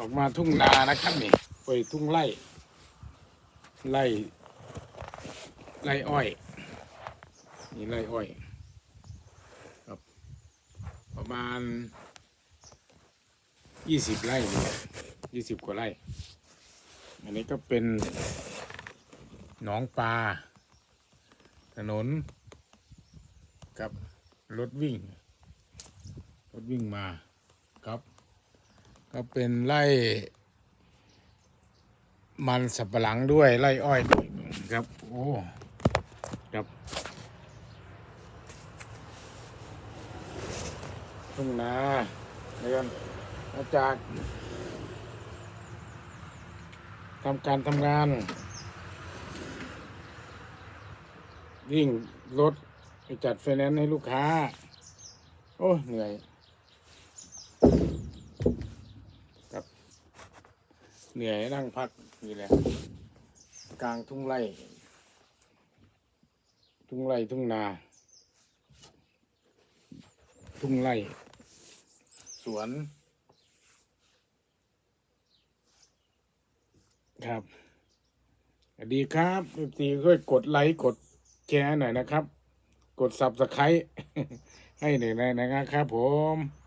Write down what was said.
ออกมาทุ่งนานะครับนี่ไปทุ่งไร่ไร่ไร่อ้อย นี่ไร่อ้อยครับ ประมาณยี่สิบไร่ยี่สิบกว่าไร่ อันนี้ก็เป็นหนองปลาถนน กับรถวิ่ง รถวิ่งมาครับ ก็เป็นไร่มันสับปะหลังด้วยไร่อ้อยด้วยครับ โอ้ครับทุ่งนาเรียนมาจากทำการทำงาน วิ่งรถไปจัดไฟแนนซ์ให้ลูกค้า โอ้ เหนื่อยครับ เหนื่อยนั่งพักนี่แหละกลางทุ่งไร่ ทุ่งไร่ทุ่งนา ทุ่งไร่ สวน ครับสวัสดีครับทีช่วยกดไลค์กดแชร์หน่อยนะครับ กด subscribe ให้หน่อยนะครับผม